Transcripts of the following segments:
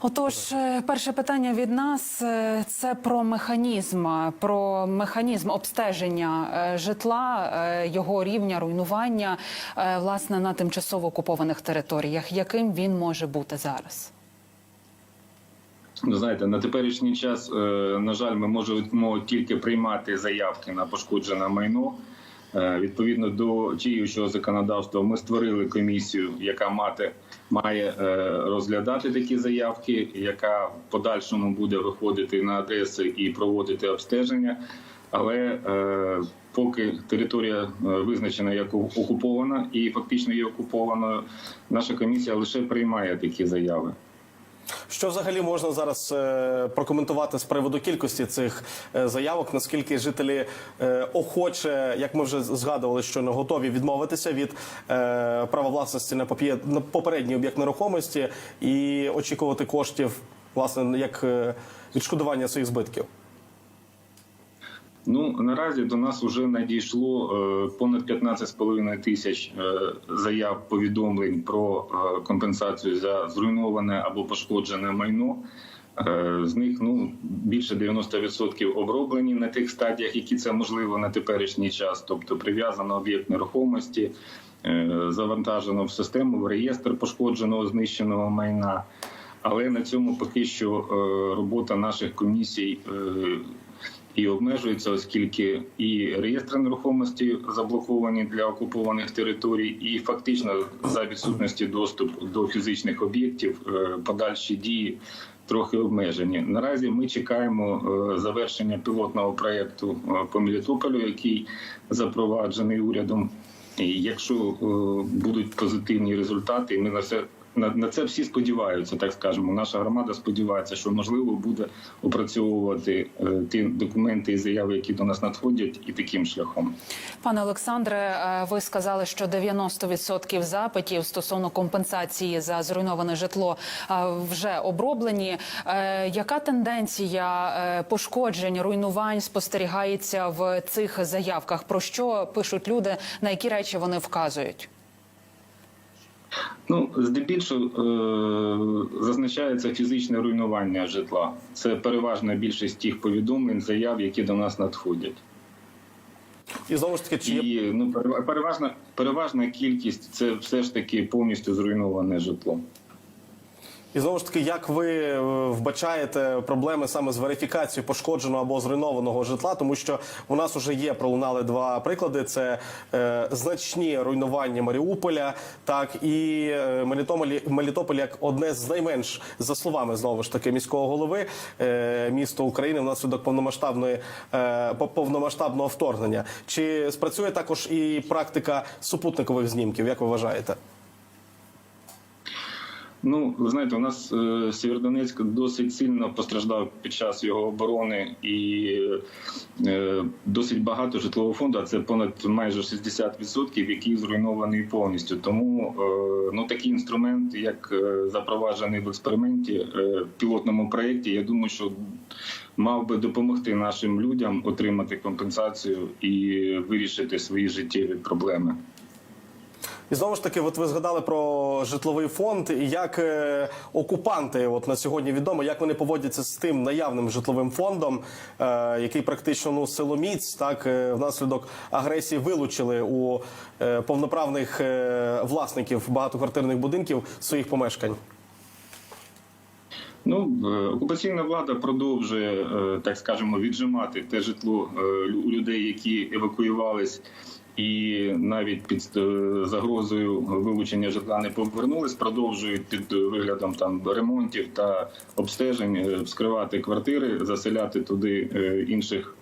Отож, е, перше питання від нас е, це про механізм, е, про механізм обстеження житла, його рівня руйнування власне на тимчасово окупованих територіях. Яким він може бути зараз? Ну, знаєте, на теперішній час, на жаль, ми можемо тільки приймати заявки на пошкоджене майно. Е, Відповідно до діючого законодавства, ми створили комісію, яка мати має е, розглядати такі заявки, яка в подальшому буде виходити на адреси і проводити обстеження. Але е, поки територія визначена як окупована і фактично є окупованою, наша комісія лише приймає такі заяви. Що взагалі можна зараз е, прокоментувати з приводу кількості цих е, заявок? Наскільки жителі е, охоче, як ми вже згадували, що не готові відмовитися від права власності на на попередній об'єкт нерухомості і очікувати коштів, власне, як відшкодування своїх збитків? Ну наразі до нас вже надійшло е, понад 15,5 тисяч е, заяв повідомлень про е, компенсацію за зруйноване або пошкоджене майно. З них ну більше 90% оброблені на тих стадіях, які це можливо на теперішній час, тобто прив'язано об'єкт нерухомості, завантажено в систему в реєстр пошкодженого знищеного майна. Але на цьому поки що робота наших комісій і обмежується, оскільки і реєстри нерухомості заблоковані для окупованих територій, і фактично за відсутності доступу до фізичних об'єктів е, подальші дії трохи обмежені. Наразі ми чекаємо е, завершення пілотного проєкту е, по Мелітополю, який запроваджений урядом. І якщо будуть позитивні результати, ми на це на, на це всі сподіваються, так скажемо. Наша громада сподівається, що можливо буде опрацьовувати е, ті документи і заяви, які до нас надходять, і таким шляхом. Пане Олександре, е, ви сказали, що 90% запитів стосовно компенсації за зруйноване житло е, вже оброблені. Е, Яка тенденція пошкоджень, руйнувань спостерігається в цих заявках? Про що пишуть люди? На які речі вони вказують? Ну, здебільшого е, зазначається фізичне руйнування житла. Це переважна більшість тих повідомлень, заяв, які до нас надходять. І знову ж таки, чи І ну переважна переважна кількість це все ж таки повністю зруйноване житло. І знову ж таки, як ви е, вбачаєте проблеми саме з верифікацією пошкодженого або зруйнованого житла, тому що у нас вже є пролунали два приклади: це е, значні руйнування Маріуполя, так і е, Мелітополь, Мелітополь як одне з найменш за словами знову ж таки міського голови е, місто України внаслідок повномасштабної е, повномасштабного вторгнення. Чи спрацює також і практика супутникових знімків? Як ви вважаєте? Ну, ви знаєте, у нас е, Сєвєродонецьк досить сильно постраждав під час його оборони і е, досить багато житлового фонду, а це понад майже 60%, який зруйнований повністю. Тому е, ну, такий інструмент, як е, запроваджений в експерименті е, пілотному проєкті, я думаю, що мав би допомогти нашим людям отримати компенсацію і вирішити свої життєві проблеми. І знову ж таки, от ви згадали про житловий фонд, і як е, окупанти, от на сьогодні відомо, як вони поводяться з тим наявним житловим фондом, е, який практично ну силоміць, так е, внаслідок агресії вилучили у е, повноправних е, власників багатоквартирних будинків своїх помешкань. Ну, е, окупаційна влада продовжує, так скажемо, віджимати те житло у людей, які евакуювались, і навіть під е, загрозою вилучення житла не повернулись, продовжують під виглядом там ремонтів та обстежень е, вскривати квартири, заселяти туди е, інших.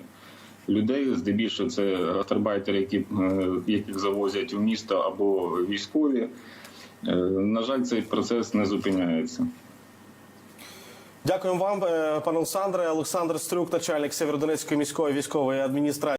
Людей здебільшого це гастарбайтери, які яких завозять у місто або військові. На жаль, цей процес не зупиняється. Дякуємо вам, пане Олександре. Олександр Стрюк, начальник Сєвєродонецької міської військової адміністрації.